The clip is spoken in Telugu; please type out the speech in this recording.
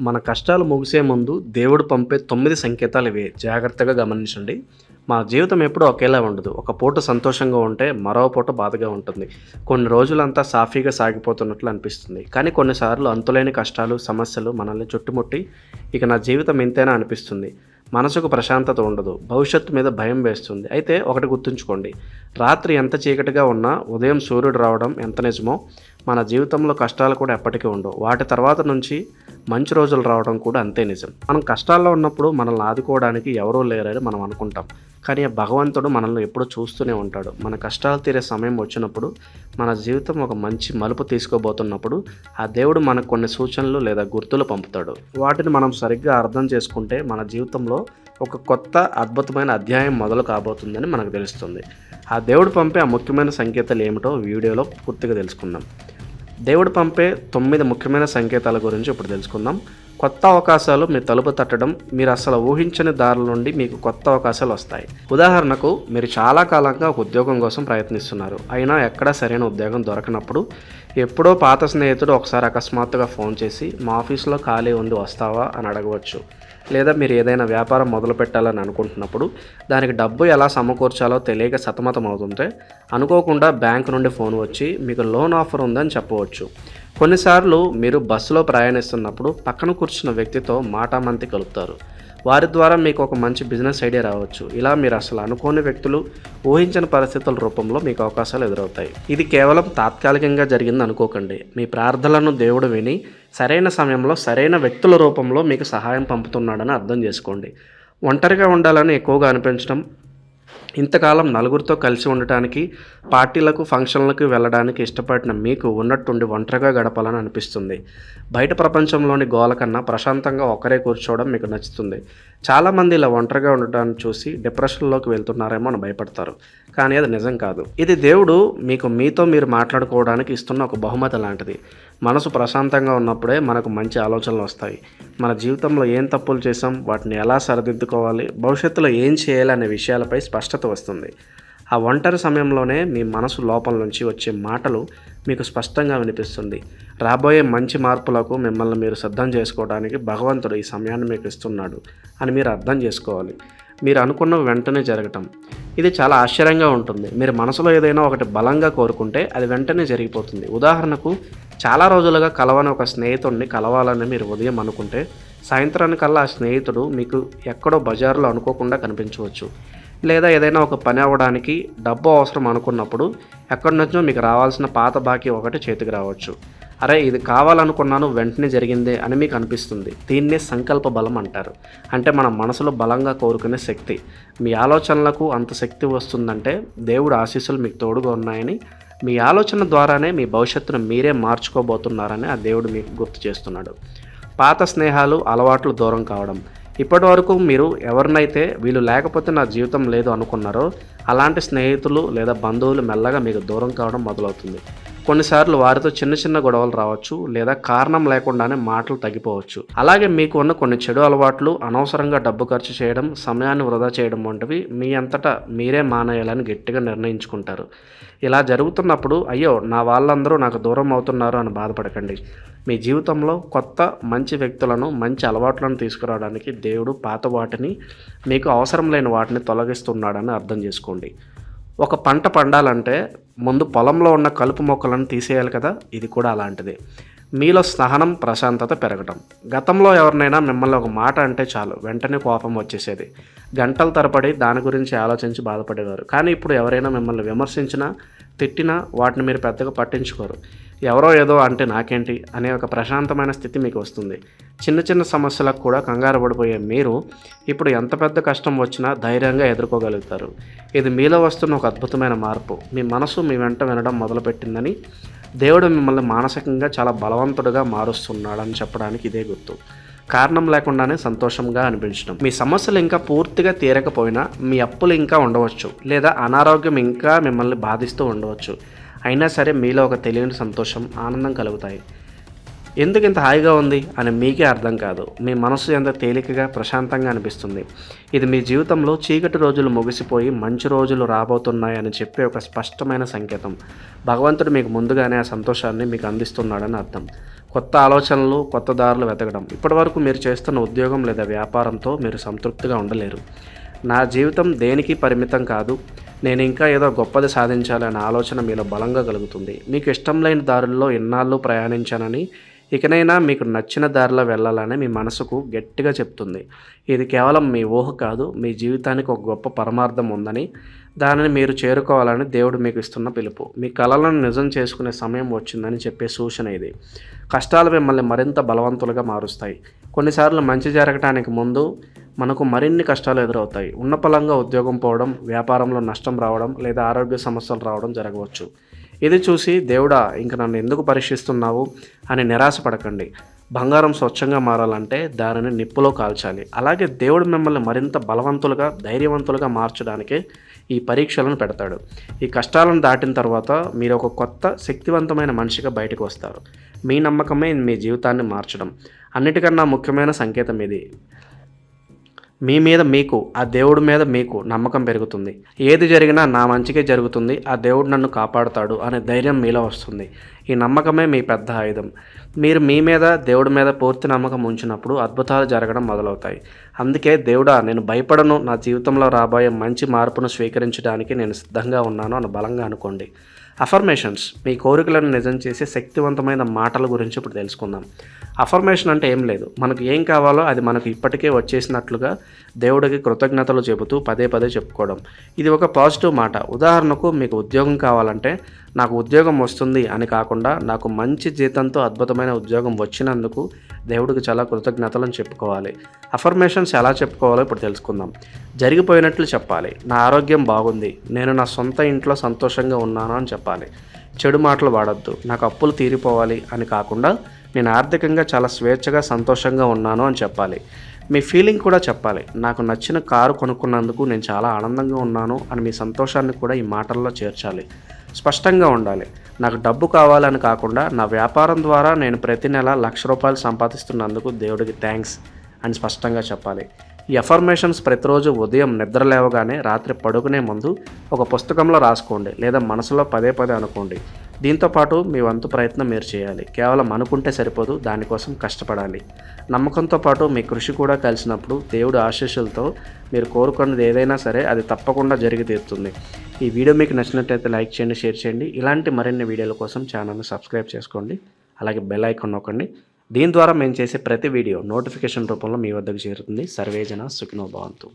మన కష్టాలు ముగిసే ముందు దేవుడు పంపే తొమ్మిది సంకేతాలు ఇవే. జాగ్రత్తగా గమనించండి. మన జీవితం ఎప్పుడూ ఒకేలా ఉండదు. ఒక పూట సంతోషంగా ఉంటే మరో పూట బాధగా ఉంటుంది. కొన్ని రోజులంతా సాఫీగా సాగిపోతున్నట్లు అనిపిస్తుంది. కానీ కొన్నిసార్లు అంతులేని కష్టాలు సమస్యలు మనల్ని చుట్టుముట్టి ఇక నా జీవితం ఇంతేనా అనిపిస్తుంది. మనసుకు ప్రశాంతత ఉండదు. భవిష్యత్తు మీద భయం వేస్తుంది. అయితే ఒకటి గుర్తుంచుకోండి. రాత్రి ఎంత చీకటిగా ఉన్నా ఉదయం సూర్యుడు రావడం ఎంత నిజమో మన జీవితంలో కష్టాలు కూడా ఎప్పటికీ ఉండవు. వాటి తర్వాత నుంచి మంచి రోజులు రావడం కూడా అంతే నిజం. మనం కష్టాల్లో ఉన్నప్పుడు మనల్ని ఆదుకోవడానికి ఎవరూ లేరని మనం అనుకుంటాం. కానీ భగవంతుడు మనల్ని ఎప్పుడూ చూస్తూనే ఉంటాడు. మన కష్టాలు తీరే సమయం వచ్చినప్పుడు మన జీవితం ఒక మంచి మలుపు తీసుకోబోతున్నప్పుడు ఆ దేవుడు మనకు కొన్ని సూచనలు లేదా గుర్తులు పంపుతాడు. వాటిని మనం సరిగ్గా అర్థం చేసుకుంటే మన జీవితంలో ఒక కొత్త అద్భుతమైన అధ్యాయం మొదలు కాబోతుందని మనకు తెలుస్తుంది. ఆ దేవుడు పంపే ఆ ముఖ్యమైన సంకేతాలు ఏమిటో వీడియోలో పూర్తిగా తెలుసుకుందాం. దేవుడు పంపే తొమ్మిది ముఖ్యమైన సంకేతాల గురించి ఇప్పుడు తెలుసుకుందాం. కొత్త అవకాశాలు మీ తలుపు తట్టడం మీరు అసలు ఊహించని దారుల నుండి మీకు కొత్త అవకాశాలు వస్తాయి. ఉదాహరణకు మీరు చాలా కాలంగా ఒక ఉద్యోగం కోసం ప్రయత్నిస్తున్నారు. అయినా ఎక్కడా సరైన ఉద్యోగం దొరకనప్పుడు ఎప్పుడో పాత స్నేహితుడు ఒకసారి అకస్మాత్తుగా ఫోన్ చేసి మా ఆఫీస్లో ఖాళీ ఉంది వస్తావా? అని అడగవచ్చు. లేదా మీరు ఏదైనా వ్యాపారం మొదలు పెట్టాలని అనుకుంటున్నప్పుడు దానికి డబ్బు ఎలా సమకూర్చాలో తెలియక సతమతం అవుతుంటే అనుకోకుండా బ్యాంక్ నుండి ఫోన్ వచ్చి మీకు లోన్ ఆఫర్ ఉందని చెప్పవచ్చు. కొన్నిసార్లు మీరు బస్సులో ప్రయాణిస్తున్నప్పుడు పక్కన కూర్చున్న వ్యక్తితో మాటామంతి కలుపుతారు. వారి ద్వారా మీకు ఒక మంచి బిజినెస్ ఐడియా రావచ్చు. ఇలా మీరు అసలు అనుకోని వ్యక్తులు ఊహించని పరిస్థితుల రూపంలో మీకు అవకాశాలు ఎదురవుతాయి. ఇది కేవలం తాత్కాలికంగా జరిగింది అనుకోకండి. మీ ప్రార్థనలను దేవుడు విని సరైన సమయంలో సరైన వ్యక్తుల రూపంలో మీకు సహాయం పంపుతున్నాడని అర్థం చేసుకోండి. ఒంటరిగా ఉండాలని ఎక్కువగా అనిపించడం ఇంతకాలం నలుగురితో కలిసి ఉండటానికి పార్టీలకు ఫంక్షన్లకు వెళ్ళడానికి ఇష్టపడిన మీకు ఉన్నట్టుండి ఒంటరిగా గడపాలని అనిపిస్తుంది. బయట ప్రపంచంలోని గోల కన్నా ప్రశాంతంగా ఒకరే కూర్చోవడం మీకు నచ్చుతుంది. చాలామంది ఇలా ఒంటరిగా ఉండటాన్ని చూసి డిప్రెషన్లోకి వెళ్తున్నారేమో అని భయపడతారు. కానీ అది నిజం కాదు. ఇది దేవుడు మీకు మీతో మీరు మాట్లాడుకోవడానికి ఇస్తున్న ఒక బహుమతి లాంటిది. మనసు ప్రశాంతంగా ఉన్నప్పుడే మనకు మంచి ఆలోచనలు వస్తాయి. మన జీవితంలో ఏం తప్పులు చేసాం వాటిని ఎలా సరిదిద్దుకోవాలి భవిష్యత్తులో ఏం చేయాలి అనే విషయాలపై స్పష్టత వస్తుంది. ఆ ఒంటరి సమయంలోనే మీ మనసు లోపల నుంచి వచ్చే మాటలు మీకు స్పష్టంగా వినిపిస్తుంది. రాబోయే మంచి మార్పులకు మిమ్మల్ని మీరు సిద్ధం చేసుకోవడానికి భగవంతుడు ఈ సమయాన్ని మీకు ఇస్తున్నాడు అని మీరు అర్థం చేసుకోవాలి. మీరు అనుకున్న వెంటనే జరగటం. ఇది చాలా ఆశ్చర్యంగా ఉంటుంది. మీరు మనసులో ఏదైనా ఒకటి బలంగా కోరుకుంటే అది వెంటనే జరిగిపోతుంది. ఉదాహరణకు చాలా రోజులుగా కలవని ఒక స్నేహితుడిని కలవాలని మీరు ఉదయం అనుకుంటే సాయంత్రానికల్లా ఆ స్నేహితుడు మీకు ఎక్కడో బజారులో అనుకోకుండా కనిపించవచ్చు. లేదా ఏదైనా ఒక పని అవ్వడానికి డబ్బు అవసరం అనుకున్నప్పుడు ఎక్కడి నుంచో మీకు రావాల్సిన పాత బాకీ ఒకటి చేతికి రావచ్చు. అరే ఇది కావాలనుకున్నాను వెంటనే జరిగింది అని మీకు అనిపిస్తుంది. దీన్నే సంకల్ప బలం అంటారు. అంటే మన మనసులో బలంగా కోరుకునే శక్తి. మీ ఆలోచనలకు అంత శక్తి వస్తుందంటే దేవుడు ఆశీస్సులు మీకు తోడుగా ఉన్నాయని మీ ఆలోచన ద్వారానే మీ భవిష్యత్తును మీరే మార్చుకోబోతున్నారని ఆ దేవుడు మీకు గుర్తు చేస్తున్నాడు. పాత స్నేహాలు అలవాట్లు దూరం కావడం. ఇప్పటి వరకు మీరు ఎవరినైతే వీళ్ళు లేకపోతే నా జీవితం లేదు అనుకున్నారో అలాంటి స్నేహితులు లేదా బంధువులు మెల్లగా మీకు దూరం కావడం మొదలవుతుంది. కొన్నిసార్లు వారితో చిన్న చిన్న గొడవలు రావచ్చు లేదా కారణం లేకుండానే మాటలు తగ్గిపోవచ్చు. అలాగే మీకు ఉన్న కొన్ని చెడు అలవాట్లు అనవసరంగా డబ్బు ఖర్చు చేయడం సమయాన్ని వృధా చేయడం వంటివి మీ అంతటా మీరే మానేయాలని గట్టిగా నిర్ణయించుకుంటారు. ఇలా జరుగుతున్నప్పుడు అయ్యో నా వాళ్ళందరూ నాకు దూరం అవుతున్నారు అని బాధపడకండి. మీ జీవితంలో కొత్త మంచి వ్యక్తులను మంచి అలవాట్లను తీసుకురావడానికి దేవుడు పాత వాటిని మీకు అవసరం లేని వాటిని తొలగిస్తున్నాడని అర్థం చేసుకోండి. ఒక పంట పండాలంటే ముందు పొలంలో ఉన్న కలుపు మొక్కలను తీసేయాలి కదా ఇది కూడా అలాంటిదే. మీలో స్నానం ప్రశాంతత పెరగటం. గతంలో ఎవరినైనా మిమ్మల్ని ఒక మాట అంటే చాలు వెంటనే కోపం వచ్చేసేది. గంటల తరబడి దాని గురించి ఆలోచించి బాధపడేవారు. కానీ ఇప్పుడు ఎవరైనా మిమ్మల్ని విమర్శించినా తిట్టినా వాటిని మీరు పెద్దగా పట్టించుకోరు. ఎవరో ఏదో అంటే నాకేంటి అనే ఒక ప్రశాంతమైన స్థితి మీకు వస్తుంది. చిన్న చిన్న సమస్యలకు కూడా కంగారు పడిపోయే మీరు ఇప్పుడు ఎంత పెద్ద కష్టం వచ్చినా ధైర్యంగా ఎదుర్కోగలుగుతారు. ఇది మీలో వస్తున్న ఒక అద్భుతమైన మార్పు. మీ మనసు మీ వెంట వినడం మొదలుపెట్టిందని దేవుడు మిమ్మల్ని మానసికంగా చాలా బలవంతుడుగా మారుస్తున్నాడని చెప్పడానికి ఇదే గుర్తు. కారణం లేకుండానే సంతోషంగా అనిపించడం. మీ సమస్యలు ఇంకా పూర్తిగా తీరకపోయినా మీ అప్పులు ఇంకా ఉండవచ్చు. లేదా అనారోగ్యం ఇంకా మిమ్మల్ని బాధిస్తూ ఉండవచ్చు. అయినా సరే మీలో ఒక తెలియని సంతోషం ఆనందం కలుగుతాయి. ఎందుకు ఇంత హాయిగా ఉంది అని మీకే అర్థం కాదు. మీ మనసు ఎంత తేలికగా ప్రశాంతంగా అనిపిస్తుంది. ఇది మీ జీవితంలో చీకటి రోజులు ముగిసిపోయి మంచి రోజులు రాబోతున్నాయని చెప్పే ఒక స్పష్టమైన సంకేతం. భగవంతుడు మీకు ముందుగానే ఆ సంతోషాన్ని మీకు అందిస్తున్నాడని అర్థం. కొత్త ఆలోచనలు కొత్త దారులు వెతకడం. ఇప్పటివరకు మీరు చేస్తున్న ఉద్యోగం లేదా వ్యాపారంతో మీరు సంతృప్తిగా ఉండలేరు. నా జీవితం దేనికి పరిమితం కాదు నేను ఇంకా ఏదో గొప్పది సాధించాలనే ఆలోచన మీలో బలంగా కలుగుతుంది. మీకు ఇష్టం లేని దారుల్లో ఎన్నాళ్ళు ప్రయాణించానని ఇకనైనా మీకు నచ్చిన దారిలో వెళ్ళాలని మీ మనసుకు గట్టిగా చెప్తుంది. ఇది కేవలం మీ ఊహ కాదు మీ జీవితానికి ఒక గొప్ప పరమార్థం ఉందని దానిని మీరు చేరుకోవాలని దేవుడు మీకు ఇస్తున్న పిలుపు. మీ కళలను నిజం చేసుకునే సమయం వచ్చిందని చెప్పే సూచన ఇది. కష్టాలు మిమ్మల్ని మరింత బలవంతులుగా మారుస్తాయి. కొన్నిసార్లు మంచి జరగటానికి ముందు మనకు మరిన్ని కష్టాలు ఎదురవుతాయి. ఉన్న పలంగా ఉద్యోగం పోవడం వ్యాపారంలో నష్టం రావడం లేదా ఆరోగ్య సమస్యలు రావడం జరగవచ్చు. ఇది చూసి దేవుడా ఇంక నన్ను ఎందుకు పరీక్షిస్తున్నావు అని నిరాశపడకండి. బంగారం స్వచ్ఛంగా మారాలంటే దానిని నిప్పులో కాల్చాలి. అలాగే దేవుడు మిమ్మల్ని మరింత బలవంతులుగా ధైర్యవంతులుగా మార్చడానికి ఈ పరీక్షలను పెడతాడు. ఈ కష్టాలను దాటిన తర్వాత మీరు ఒక కొత్త శక్తివంతమైన మనిషిగా బయటకు వస్తారు. మీ నమ్మకమే మీ జీవితాన్ని మార్చడం. అన్నిటికన్నా ముఖ్యమైన సంకేతం ఇది. మీ మీద మీకు ఆ దేవుడి మీద మీకు నమ్మకం పెరుగుతుంది. ఏది జరిగినా నా మంచికే జరుగుతుంది ఆ దేవుడు నన్ను కాపాడుతాడు అనే ధైర్యం మీలో వస్తుంది. ఈ నమ్మకమే మీ పెద్ద ఆయుధం. మీరు మీ మీద దేవుడి మీద పూర్తి నమ్మకం ఉంచినప్పుడు అద్భుతాలు జరగడం మొదలవుతాయి. అందుకే దేవుడా నేను భయపడను నా జీవితంలో రాబోయే మంచి మార్పును స్వీకరించడానికి నేను సిద్ధంగా ఉన్నాను అని బలంగా అనుకోండి. అఫర్మేషన్స్ మీ కోరికలను నిజం చేసే శక్తివంతమైన మాటల గురించి ఇప్పుడు తెలుసుకుందాం. అఫర్మేషన్ అంటే ఏం లేదు. మనకు ఏం కావాలో అది మనకు ఇప్పటికే వచ్చేసినట్లుగా దేవుడికి కృతజ్ఞతలు చెబుతూ పదే పదే చెప్పుకోవడం. ఇది ఒక పాజిటివ్ మాట. ఉదాహరణకు మీకు ఉద్యోగం కావాలంటే నాకు ఉద్యోగం వస్తుంది అని కాకుండా నాకు మంచి జీతంతో అద్భుతమైన ఉద్యోగం వచ్చినందుకు దేవుడికి చాలా కృతజ్ఞతలను చెప్పుకోవాలి. అఫర్మేషన్స్ ఎలా చెప్పుకోవాలో ఇప్పుడు తెలుసుకుందాం. జరిగిపోయినట్లు చెప్పాలి. నా ఆరోగ్యం బాగుంది. నేను నా సొంత ఇంట్లో సంతోషంగా ఉన్నాను అని చెప్పాలి. చెడు మాటలు వాడద్దు. నాకు అప్పులు తీరిపోవాలి అని కాకుండా నేను ఆర్థికంగా చాలా స్వేచ్ఛగా సంతోషంగా ఉన్నాను అని చెప్పాలి. మీ ఫీలింగ్ కూడా చెప్పాలి. నాకు నచ్చిన కారు కొనుక్కున్నందుకు నేను చాలా ఆనందంగా ఉన్నాను అని మీ సంతోషాన్ని కూడా ఈ మాటల్లో చేర్చాలి. స్పష్టంగా ఉండాలి. నాకు డబ్బు కావాలని కాకుండా నా వ్యాపారం ద్వారా నేను ప్రతి నెల లక్ష రూపాయలు సంపాదిస్తున్నందుకు దేవుడికి థ్యాంక్స్ అని స్పష్టంగా చెప్పాలి. ఈ అఫర్మేషన్స్ ప్రతిరోజు ఉదయం నిద్ర లేవగానే రాత్రి పడుకునే ముందు ఒక పుస్తకంలో రాసుకోండి లేదా మనసులో పదే పదే అనుకోండి. దీంతోపాటు మీ వంతు ప్రయత్నం మీరు చేయాలి. కేవలం అనుకుంటే సరిపోదు దానికోసం కష్టపడాలి. నమ్మకంతో పాటు మీ కృషి కూడా కలిసినప్పుడు దేవుడు ఆశీస్సులతో మీరు కోరుకున్నది ఏదైనా సరే అది తప్పకుండా జరిగి తీరుతుంది. ఈ వీడియో మీకు నచ్చినట్లయితే లైక్ చేయండి షేర్ చేయండి. ఇలాంటి మరిన్ని వీడియోల కోసం ఛానల్ని సబ్స్క్రైబ్ చేసుకోండి. అలాగే బెల్ ఐకాన్ నొక్కండి. దీని ద్వారా మేము చేసే ప్రతి వీడియో నోటిఫికేషన్ రూపంలో మీ వద్దకు చేరుతుంది. సర్వేజన సుఖినో భవంతు.